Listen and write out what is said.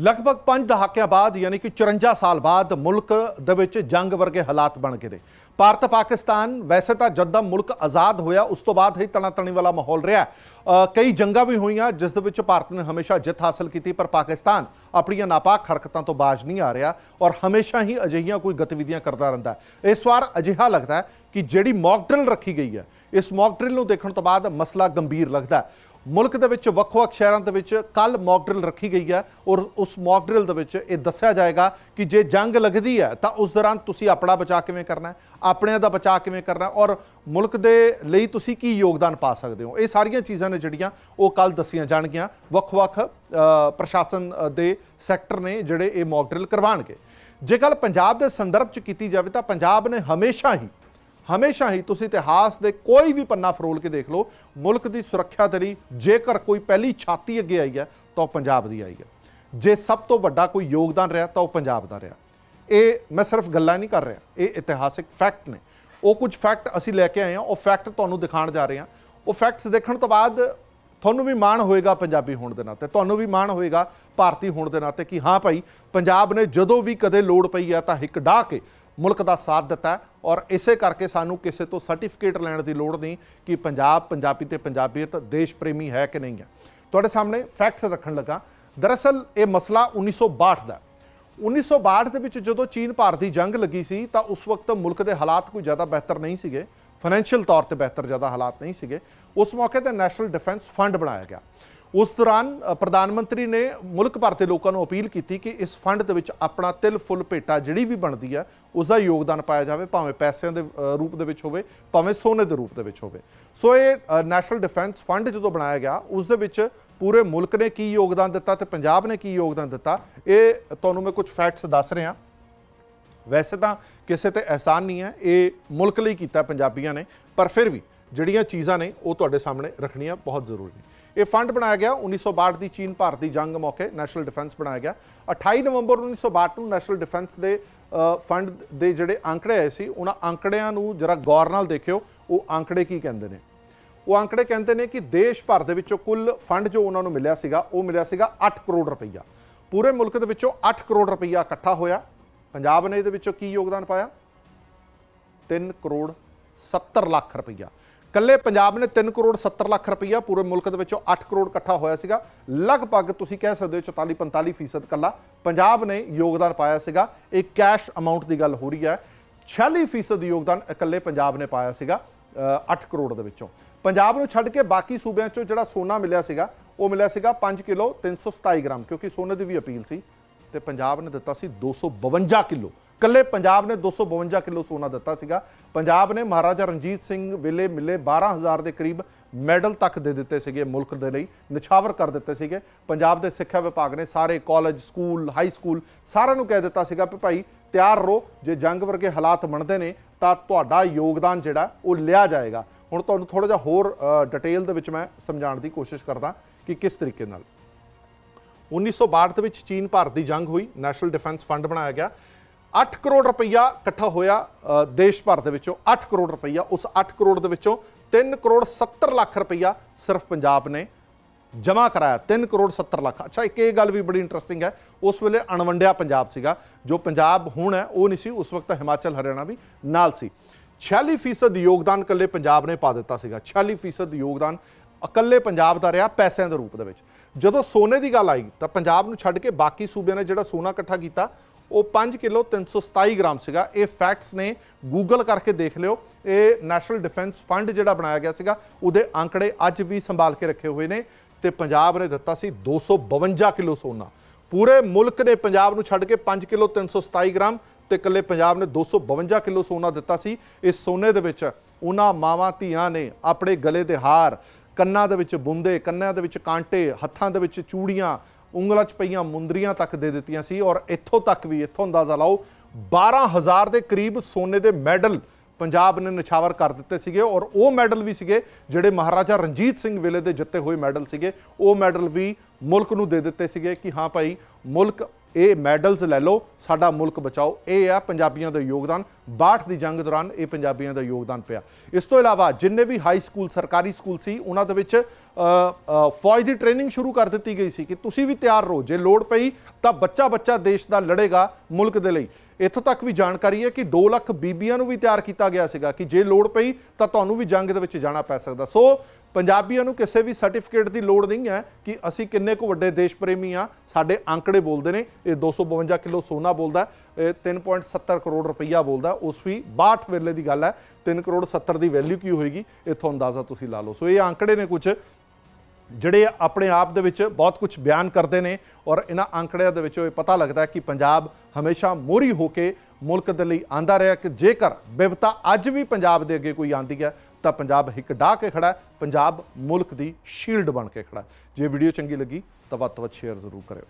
ਲਗਭਗ 5 ਦਹਾਕਿਆਂ ਬਾਅਦ, ਯਾਨੀ ਕਿ 54 ਸਾਲ ਬਾਅਦ, ਮੁਲਕ ਦੇ ਵਿੱਚ ਜੰਗ ਵਰਗੇ ਹਾਲਾਤ ਬਣ ਗਏ ਨੇ। ਭਾਰਤ, ਪਾਕਿਸਤਾਨ, ਵੈਸੇ ਤਾਂ ਜਦ ਦਾ ਮੁਲਕ ਆਜ਼ਾਦ ਹੋਇਆ, ਉਸ ਤੋਂ ਬਾਅਦ ਹੀ ਤਣਾਤਣੀ ਵਾਲਾ ਮਾਹੌਲ ਰਿਹਾ। ਕਈ ਜੰਗਾਂ ਵੀ ਹੋਈਆਂ, ਜਿਸ ਦੇ ਵਿੱਚ ਭਾਰਤ ਨੇ ਹਮੇਸ਼ਾ ਜਿੱਤ ਹਾਸਲ ਕੀਤੀ, ਪਰ ਪਾਕਿਸਤਾਨ ਆਪਣੀਆਂ ਨਾਪਾਕ ਹਰਕਤਾਂ ਤੋਂ ਬਾਜ ਨਹੀਂ ਆ ਰਿਹਾ ਔਰ ਹਮੇਸ਼ਾ ਹੀ ਅਜਿਹੀਆਂ ਕੋਈ ਗਤੀਵਿਧੀਆਂ ਕਰਦਾ ਰਹਿੰਦਾ ਇਸ ਵਾਰ ਅਜਿਹਾ ਲੱਗਦਾ ਕਿ ਜਿਹੜੀ ਮੌਕ ਡਰਿਲ ਰੱਖੀ ਗਈ ਹੈ, ਇਸ ਮੌਕ ਡਰਿਲ ਨੂੰ ਦੇਖਣ ਤੋਂ ਬਾਅਦ ਮਸਲਾ ਗੰਭੀਰ ਲੱਗਦਾ ਮੁਲਕ ਦੇ ਵਿੱਚ ਵੱਖ-ਵੱਖ ਸ਼ਹਿਰਾਂ ਦੇ ਵਿੱਚ ਕੱਲ ਮੌਕ ਡਰਿਲ ਰੱਖੀ ਗਈ ਹੈ ਔਰ ਉਸ ਮੌਕ ਡਰਿਲ ਦੇ ਵਿੱਚ ਇਹ ਦੱਸਿਆ ਜਾਏਗਾ ਕਿ ਜੇ ਜੰਗ ਲੱਗਦੀ ਹੈ ਤਾਂ ਉਸ ਦੌਰਾਨ ਤੁਸੀਂ ਆਪਣਾ ਬਚਾਅ ਕਿਵੇਂ ਕਰਨਾ ਹੈ, ਆਪਣਿਆਂ ਦਾ ਬਚਾਅ ਕਿਵੇਂ ਕਰਨਾ ਔਰ ਮੁਲਕ ਦੇ ਲਈ ਤੁਸੀਂ ਕੀ ਯੋਗਦਾਨ ਪਾ ਸਕਦੇ ਹੋ। ਇਹ ਸਾਰੀਆਂ ਚੀਜ਼ਾਂ ਨੇ ਜਿਹੜੀਆਂ ਉਹ ਕੱਲ ਦੱਸੀਆਂ ਜਾਣਗੀਆਂ। ਵੱਖ-ਵੱਖ ਪ੍ਰਸ਼ਾਸਨ ਦੇ ਸੈਕਟਰ ਨੇ ਜਿਹੜੇ ਇਹ ਮੌਕ ਡਰਿਲ ਕਰਵਾਉਣਗੇ। ਜੇ ਗੱਲ ਪੰਜਾਬ ਦੇ ਸੰਦਰਭ 'ਚ ਕੀਤੀ ਜਾਵੇ ਤਾਂ ਪੰਜਾਬ ਨੇ ਹਮੇਸ਼ਾ ਹੀ ਹਮੇਸ਼ਾ ਹੀ ਤੁਸੀਂ ਇਤਿਹਾਸ ਦੇ ਕੋਈ ਵੀ ਪੰਨਾ ਫਰੋਲ ਕੇ ਦੇਖ ਲਓ, ਮੁਲਕ ਦੀ ਸੁਰੱਖਿਆ ਦੇ ਲਈ ਜੇਕਰ ਕੋਈ ਪਹਿਲੀ ਛਾਤੀ ਅੱਗੇ ਆਈ ਹੈ, ਤਾਂ ਉਹ ਪੰਜਾਬ ਦੀ ਆਈ ਹੈ। ਜੇ ਸਭ ਤੋਂ ਵੱਡਾ ਕੋਈ ਯੋਗਦਾਨ ਰਿਹਾ, ਤਾਂ ਉਹ ਪੰਜਾਬ ਦਾ ਰਿਹਾ। ਇਹ ਮੈਂ ਸਿਰਫ ਗੱਲਾਂ ਨਹੀਂ ਕਰ ਰਿਹਾ, ਇਹ ਇਤਿਹਾਸਿਕ ਫੈਕਟ ਨੇ। ਉਹ ਕੁਝ ਫੈਕਟ ਅਸੀਂ ਲੈ ਕੇ ਆਏ ਹਾਂ, ਉਹ ਫੈਕਟ ਤੁਹਾਨੂੰ ਦਿਖਾਉਣ ਜਾ ਰਹੇ ਹਾਂ। ਉਹ ਫੈਕਟਸ ਦੇਖਣ ਤੋਂ ਬਾਅਦ ਤੁਹਾਨੂੰ ਵੀ ਮਾਣ ਹੋਏਗਾ ਪੰਜਾਬੀ ਹੋਣ ਦੇ ਨਾਤੇ, ਤੁਹਾਨੂੰ ਵੀ ਮਾਣ ਹੋਏਗਾ ਭਾਰਤੀ ਹੋਣ ਦੇ ਨਾਤੇ ਕਿ ਹਾਂ ਭਾਈ, ਪੰਜਾਬ ਨੇ ਜਦੋਂ ਵੀ ਕਦੇ ਲੋੜ ਪਈ ਹੈ ਤਾਂ ਹਿੱਕ ਡਾਹ ਕੇ ਮੁਲਕ ਦਾ ਸਾਥ ਦਿੱਤਾ ਔਰ ਇਸੇ ਕਰਕੇ ਸਾਨੂੰ ਕਿਸੇ ਤੋਂ ਸਰਟੀਫਿਕੇਟ ਲੈਣ ਦੀ ਲੋੜ ਨਹੀਂ ਕਿ ਪੰਜਾਬ ਪੰਜਾਬੀ ਤੇ ਪੰਜਾਬੀਅਤ ਦੇਸ਼ ਪ੍ਰੇਮੀ ਹੈ ਕਿ ਨਹੀਂ ਹੈ। ਤੁਹਾਡੇ ਸਾਹਮਣੇ ਫੈਕਟਸ ਰੱਖਣ ਲੱਗਾ। ਦਰਅਸਲ ਇਹ ਮਸਲਾ 1962 ਦਾ ਹੈ। 1962 ਦੇ ਵਿੱਚ ਜਦੋਂ ਚੀਨ ਭਾਰਤ ਦੀ ਜੰਗ ਲੱਗੀ ਸੀ ਤਾਂ ਉਸ ਵਕਤ ਮੁਲਕ ਦੇ ਹਾਲਾਤ ਕੋਈ ਜ਼ਿਆਦਾ ਬਿਹਤਰ ਨਹੀਂ ਸੀਗੇ। ਫਾਈਨੈਂਸ਼ੀਅਲ ਤੌਰ ਤੇ ਬਿਹਤਰ ਜ਼ਿਆਦਾ ਹਾਲਾਤ ਨਹੀਂ ਸੀਗੇ। ਉਸ ਮੌਕੇ ਤੇ ਨੈਸ਼ਨਲ ਡਿਫੈਂਸ ਫੰਡ ਬਣਾਇਆ ਗਿਆ। ਉਸ ਦੌਰਾਨ ਪ੍ਰਧਾਨ ਮੰਤਰੀ ਨੇ ਮੁਲਕ ਭਰ ਦੇ ਲੋਕਾਂ ਨੂੰ ਅਪੀਲ ਕੀਤੀ ਕਿ ਇਸ ਫੰਡ ਦੇ ਵਿੱਚ ਆਪਣਾ ਤਿਲ ਫੁੱਲ ਭੇਟਾ ਜਿਹੜੀ ਵੀ ਬਣਦੀ ਹੈ ਉਸ ਦਾ ਯੋਗਦਾਨ ਪਾਇਆ ਜਾਵੇ, ਭਾਵੇਂ ਪੈਸਿਆਂ ਦੇ ਰੂਪ ਦੇ ਵਿੱਚ ਹੋਵੇ, ਭਾਵੇਂ ਸੋਨੇ ਦੇ ਰੂਪ ਦੇ ਵਿੱਚ ਹੋਵੇ। ਸੋ ਇਹ ਨੈਸ਼ਨਲ ਡਿਫੈਂਸ ਫੰਡ ਜਦੋਂ ਬਣਾਇਆ ਗਿਆ, ਉਸ ਦੇ ਵਿੱਚ ਪੂਰੇ ਮੁਲਕ ਨੇ ਕੀ ਯੋਗਦਾਨ ਦਿੱਤਾ ਤੇ ਪੰਜਾਬ ਨੇ ਕੀ ਯੋਗਦਾਨ ਦਿੱਤਾ, ਇਹ ਤੁਹਾਨੂੰ ਮੈਂ ਕੁਝ ਫੈਕਟਸ ਦੱਸ ਰਿਹਾ। ਵੈਸੇ ਤਾਂ ਕਿਸੇ ਤੇ ਅਹਿਸਾਨ ਨਹੀਂ ਹੈ, ਇਹ ਮੁਲਕ ਲਈ ਕੀਤਾ ਪੰਜਾਬੀਆਂ ਨੇ, ਪਰ ਫਿਰ ਵੀ ਜਿਹੜੀਆਂ ਚੀਜ਼ਾਂ ਨੇ ਉਹ ਤੁਹਾਡੇ ਸਾਹਮਣੇ ਰੱਖਣੀਆਂ ਬਹੁਤ ਜ਼ਰੂਰੀ ਨੇ। ਇਹ ਫੰਡ ਬਣਾਇਆ ਗਿਆ 1962 ਦੀ ਚੀਨ ਭਾਰਤ ਦੀ ਜੰਗ ਮੌਕੇ ਨੈਸ਼ਨਲ ਡਿਫੈਂਸ ਬਣਾਇਆ ਗਿਆ। 28 ਨਵੰਬਰ 1962 ਨੂੰ ਨੈਸ਼ਨਲ ਡਿਫੈਂਸ ਦੇ ਫੰਡ ਦੇ ਜਿਹੜੇ ਅੰਕੜੇ ਆਏ ਸੀ, ਉਹਨਾਂ ਅੰਕੜਿਆਂ ਨੂੰ ਜਰਾ ਗੌਰ ਨਾਲ ਦੇਖਿਓ, ਉਹ ਅੰਕੜੇ ਕੀ ਕਹਿੰਦੇ ਨੇ? ਉਹ ਅੰਕੜੇ ਕਹਿੰਦੇ ਨੇ ਕਿ ਦੇਸ਼ ਭਰ ਦੇ ਵਿੱਚੋਂ ਕੁੱਲ ਫੰਡ ਜੋ ਉਹਨਾਂ ਨੂੰ ਮਿਲਿਆ ਸੀਗਾ, ਉਹ ਮਿਲਿਆ ਸੀਗਾ 8 ਕਰੋੜ ਰੁਪਈਆ। ਪੂਰੇ ਮੁਲਕ ਦੇ ਵਿੱਚੋਂ 8 ਕਰੋੜ ਰੁਪਈਆ ਇਕੱਠਾ ਹੋਇਆ। ਪੰਜਾਬ ਨੇ ਇਹਦੇ ਵਿੱਚੋਂ ਕੀ ਯੋਗਦਾਨ ਪਾਇਆ? 3 ਕਰੋੜ 70 ਲੱਖ ਰੁਪਈਆ। ਕੱਲੇ ਪੰਜਾਬ ਨੇ 3 ਕਰੋੜ 70 ਲੱਖ ਰੁਪਈਆ ਪੂਰੇ ਮੁਲਕ ਦੇ ਵਿੱਚੋਂ 8 ਕਰੋੜ ਇਕੱਠਾ ਹੋਇਆ ਸੀਗਾ। ਲਗਭਗ ਤੁਸੀਂ ਕਹਿ ਸਕਦੇ ਹੋ 44 45 ਫੀਸਦ ਕੱਲਾ ਪੰਜਾਬ ਨੇ ਯੋਗਦਾਨ ਪਾਇਆ ਸੀਗਾ। ਇਹ ਕੈਸ਼ ਅਮਾਉਂਟ ਦੀ ਗੱਲ ਹੋ ਰਹੀ ਹੈ। 46 ਫੀਸਦ ਯੋਗਦਾਨ ਇਕੱਲੇ ਪੰਜਾਬ ਨੇ ਪਾਇਆ ਸੀਗਾ ਅ, 8 ਕਰੋੜ ਦੇ ਵਿੱਚੋਂ। ਪੰਜਾਬ ਨੂੰ ਛੱਡ ਕੇ ਬਾਕੀ ਸੂਬਿਆਂ ਚੋਂ ਜਿਹੜਾ ਸੋਨਾ ਮਿਲਿਆ ਸੀਗਾ ਉਹ ਮਿਲਿਆ ਸੀਗਾ 5 ਕਿਲੋ 327 ਗ੍ਰਾਮ ਕਿਉਂਕਿ ਸੋਨੇ ਦੀ ਵੀ ਅਪੀਲ ਸੀ ਤੇ ਪੰਜਾਬ ਨੇ ਦਿੱਤਾ ਸੀ 252 ਕਿਲੋ। ਕੱਲੇ ਪੰਜਾਬ ਨੇ 252 ਕਿਲੋ ਸੋਨਾ ਦਿੱਤਾ ਸੀਗਾ। ਪੰਜਾਬ ਨੇ ਮਹਾਰਾਜਾ ਰਣਜੀਤ ਸਿੰਘ ਵੇਲੇ ਮਿਲੇ 12000 ਦੇ ਕਰੀਬ ਮੈਡਲ ਤੱਕ ਦੇ ਦਿੱਤੇ ਸੀਗੇ ਮੁਲਕ ਦੇ ਲਈ, ਨਿਛਾਵਰ ਕਰ ਦਿੱਤੇ ਸੀਗੇ। ਪੰਜਾਬ ਦੇ ਸਿੱਖਿਆ ਵਿਭਾਗ ਨੇ ਸਾਰੇ ਕਾਲਜ, ਸਕੂਲ, ਹਾਈ ਸਕੂਲ ਸਾਰਿਆਂ ਨੂੰ ਕਹਿ ਦਿੱਤਾ ਸੀਗਾ ਕਿ ਭਾਈ ਤਿਆਰ ਰਹੋ, ਜੇ ਜੰਗ ਵਰਗੇ ਹਾਲਾਤ ਬਣਦੇ ਨੇ ਤਾਂ ਤੁਹਾਡਾ ਯੋਗਦਾਨ ਜਿਹੜਾ ਉਹ ਲਿਆ ਜਾਏਗਾ। ਹੁਣ ਤੁਹਾਨੂੰ ਥੋੜਾ ਜਿਹਾ ਹੋਰ ਡਿਟੇਲ ਦੇ ਵਿੱਚ ਮੈਂ ਸਮਝਾਉਣ ਦੀ ਕੋਸ਼ਿਸ਼ ਕਰਦਾ ਕਿ ਕਿਸ ਤਰੀਕੇ ਨਾਲ। 1962 ਦੇ ਵਿੱਚ ਚੀਨ ਭਾਰਤ ਦੀ ਜੰਗ ਹੋਈ ਨੈਸ਼ਨਲ ਡਿਫੈਂਸ ਫੰਡ ਬਣਾਇਆ ਗਿਆ। 8 ਕਰੋੜ ਰੁਪਈਆ ਇਕੱਠਾ ਹੋਇਆ ਦੇਸ਼ ਭਰ ਦੇ ਵਿੱਚੋਂ 8 ਕਰੋੜ ਰੁਪਈਆ। ਉਸ 8 ਕਰੋੜ ਦੇ ਵਿੱਚੋਂ 3 ਕਰੋੜ 70 ਲੱਖ ਰੁਪਈਆ ਸਿਰਫ ਪੰਜਾਬ ਨੇ ਜਮ੍ਹਾਂ ਕਰਾਇਆ। 3 ਕਰੋੜ 70 ਲੱਖ। ਅੱਛਾ, ਇੱਕ ਇਹ ਗੱਲ ਵੀ ਬੜੀ ਇੰਟਰਸਟਿੰਗ ਹੈ। ਉਸ ਵੇਲੇ ਅਣਵੰਡਿਆ ਪੰਜਾਬ ਸੀਗਾ। ਜੋ ਪੰਜਾਬ ਹੁਣ ਹੈ, ਉਹ ਨਹੀਂ ਸੀ। ਉਸ ਵਕਤ ਹਿਮਾਚਲ, ਹਰਿਆਣਾ ਵੀ ਨਾਲ ਸੀ। 46% ਯੋਗਦਾਨ ਇਕੱਲੇ ਪੰਜਾਬ ਨੇ ਪਾ ਦਿੱਤਾ ਸੀਗਾ। 46% ਯੋਗਦਾਨ ਇਕੱਲੇ ਪੰਜਾਬ ਦਾ ਰਿਹਾ ਪੈਸਿਆਂ ਦੇ ਰੂਪ ਦੇ ਵਿੱਚ। ਜਦੋਂ ਸੋਨੇ ਦੀ ਗੱਲ ਆਈ, ਤਾਂ ਪੰਜਾਬ ਨੂੰ ਛੱਡ ਕੇ ਬਾਕੀ ਸੂਬਿਆਂ ਨੇ ਜਿਹੜਾ ਸੋਨਾ ਇਕੱਠਾ ਕੀਤਾ ਉਹ 5 ਕਿਲੋ 327 ਗ੍ਰਾਮ ਸੀਗਾ। ਇਹ ਫੈਕਟਸ ਨੇ ਗੂਗਲ ਕਰਕੇ ਦੇਖ ਲਿਓ। ਇਹ ਨੈਸ਼ਨਲ ਡਿਫੈਂਸ ਫੰਡ ਜਿਹੜਾ ਬਣਾਇਆ ਗਿਆ ਸੀਗਾ, ਉਹਦੇ ਅੰਕੜੇ ਅੱਜ ਵੀ ਸੰਭਾਲ ਕੇ ਰੱਖੇ ਹੋਏ ਨੇ ਤੇ ਪੰਜਾਬ ਨੇ ਦਿੱਤਾ ਸੀ 252 ਕਿਲੋ ਸੋਨਾ। ਪੂਰੇ ਮੁਲਕ ਨੇ ਪੰਜਾਬ ਨੂੰ ਛੱਡ ਕੇ 5 ਕਿਲੋ 327 ਗ੍ਰਾਮ ਤੇ ਇਕੱਲੇ ਪੰਜਾਬ ਨੇ 252 ਕਿਲੋ ਸੋਨਾ ਦਿੱਤਾ ਸੀ। ਇਸ ਸੋਨੇ ਦੇ ਵਿੱਚ ਉਹਨਾਂ ਮਾਵਾਂ ਧੀਆਂ ਨੇ ਆਪਣੇ ਗਲੇ ਦੇ ਹਾਰ, ਕੰਨਾਂ ਦੇ ਵਿੱਚ ਬੁੰਦੇ, ਕੰਨਾਂ ਦੇ ਵਿੱਚ ਕਾਂਟੇ, ਹੱਥਾਂ ਦੇ ਵਿੱਚ ਚੂੜੀਆਂ ਉਂਗਲਾਂ 'ਚ ਪਈਆਂ ਮੁੰਦਰੀਆਂ ਤੱਕ ਦੇ ਦਿੱਤੀਆਂ ਸੀ ਔਰ ਇੱਥੋਂ ਤੱਕ ਵੀ, ਇੱਥੋਂ ਅੰਦਾਜ਼ਾ ਲਾਓ 12000 ਦੇ ਕਰੀਬ ਸੋਨੇ ਦੇ ਮੈਡਲ ਪੰਜਾਬ ਨੇ ਨਿਛਾਵਰ ਕਰ ਦਿੱਤੇ ਸੀਗੇ ਔਰ ਉਹ ਮੈਡਲ ਵੀ ਸੀਗੇ ਜਿਹੜੇ ਮਹਾਰਾਜਾ ਰਣਜੀਤ ਸਿੰਘ ਵੇਲੇ ਦੇ ਜਿੱਤੇ ਹੋਏ ਮੈਡਲ ਸੀਗੇ। ਉਹ ਮੈਡਲ ਵੀ ਮੁਲਕ ਨੂੰ ਦੇ ਦਿੱਤੇ ਸੀਗੇ ਕਿ ਹਾਂ ਭਾਈ, ਮੁਲਕ ਇਹ ਮੈਡਲਸ ਲੈ ਲਓ, ਸਾਡਾ ਮੁਲਕ ਬਚਾਓ। ਇਹ ਆ ਪੰਜਾਬੀਆਂ ਦਾ ਯੋਗਦਾਨ। 62 ਦੀ ਜੰਗ ਦੌਰਾਨ ਇਹ ਪੰਜਾਬੀਆਂ ਦਾ ਯੋਗਦਾਨ ਪਿਆ। ਇਸ ਤੋਂ ਇਲਾਵਾ ਜਿੰਨੇ ਵੀ ਹਾਈ ਸਕੂਲ ਸਰਕਾਰੀ ਸਕੂਲ ਸੀ, ਉਹਨਾਂ ਦੇ ਵਿੱਚ ਫੌਜ ਦੀ ਟ੍ਰੇਨਿੰਗ ਸ਼ੁਰੂ ਕਰ ਦਿੱਤੀ ਗਈ ਸੀ ਕਿ ਤੁਸੀਂ ਵੀ ਤਿਆਰ ਰਹੋ। ਜੇ ਲੋੜ ਪਈ ਤਾਂ ਬੱਚਾ ਬੱਚਾ ਦੇਸ਼ ਦਾ ਲੜੇਗਾ ਮੁਲਕ ਦੇ ਲਈ। ਇੱਥੋਂ ਤੱਕ ਵੀ ਜਾਣਕਾਰੀ ਹੈ ਕਿ 2 ਲੱਖ ਬੀਬੀਆਂ ਨੂੰ ਵੀ ਤਿਆਰ ਕੀਤਾ ਗਿਆ ਸੀਗਾ ਕਿ ਜੇ ਲੋੜ ਪਈ ਤਾਂ ਤੁਹਾਨੂੰ ਵੀ ਜੰਗ ਦੇ ਵਿੱਚ ਜਾਣਾ ਪੈ ਸਕਦਾ। ਸੋ ਪੰਜਾਬੀਆਂ ਨੂੰ ਕਿਸੇ ਵੀ ਸਰਟੀਫਿਕੇਟ ਦੀ ਲੋੜ ਨਹੀਂ ਹੈ ਕਿ ਅਸੀਂ ਕਿੰਨੇ ਕੁ ਵੱਡੇ ਦੇਸ਼ ਪ੍ਰੇਮੀ ਆ ਸਾਡੇ ਅੰਕੜੇ ਬੋਲਦੇ ਨੇ, ਇਹ 252 ਕਿਲੋ ਸੋਨਾ ਬੋਲਦਾ ਇਹ 3.70 ਕਰੋੜ ਰੁਪਈਆ ਬੋਲਦਾ ਉਸ ਵੀ 62 ਵੇਲੇ ਦੀ ਗੱਲ ਹੈ 3 ਕਰੋੜ 70 ਦੀ ਵੈਲਿਊ ਕੀ ਹੋਏਗੀ ਇਥੋਂ ਅੰਦਾਜ਼ਾ ਤੁਸੀਂ ਲਾ ਲਓ। ਸੋ ਇਹ ਅੰਕੜੇ ਨੇ ਕੁਝ ਜਿਹੜੇ ਆਪਣੇ ਆਪ ਦੇ ਵਿੱਚ ਬਹੁਤ ਕੁਝ ਬਿਆਨ ਕਰਦੇ ਨੇ ਔਰ ਇਹਨਾਂ ਅੰਕੜਿਆਂ ਦੇ ਵਿੱਚੋਂ ਇਹ ਪਤਾ ਲੱਗਦਾ ਕਿ ਪੰਜਾਬ ਹਮੇਸ਼ਾ ਮੋਹਰੀ ਹੋ ਕੇ ਮੁਲਕ ਦੇ ਲਈ ਆਂਦਾ ਰਿਹਾ ਕਿ ਜੇਕਰ ਬਿਪਤਾ ਅੱਜ ਵੀ ਪੰਜਾਬ ਦੇ ਅੱਗੇ ਕੋਈ ਆਂਦੀ ਹੈ ਤਾਂ ਪੰਜਾਬ ਹਿੱਕ ਡਾਹ ਕੇ ਖੜਾ ਪੰਜਾਬ ਮੁਲਕ ਦੀ ਸ਼ੀਲਡ ਬਣ ਕੇ ਖੜਾ ਜੇ ਵੀਡੀਓ ਚੰਗੀ ਲੱਗੀ ਤਾਂ ਵੱਧ ਤੋਂ ਵੱਧ ਸ਼ੇਅਰ ਜ਼ਰੂਰ ਕਰਿਓ।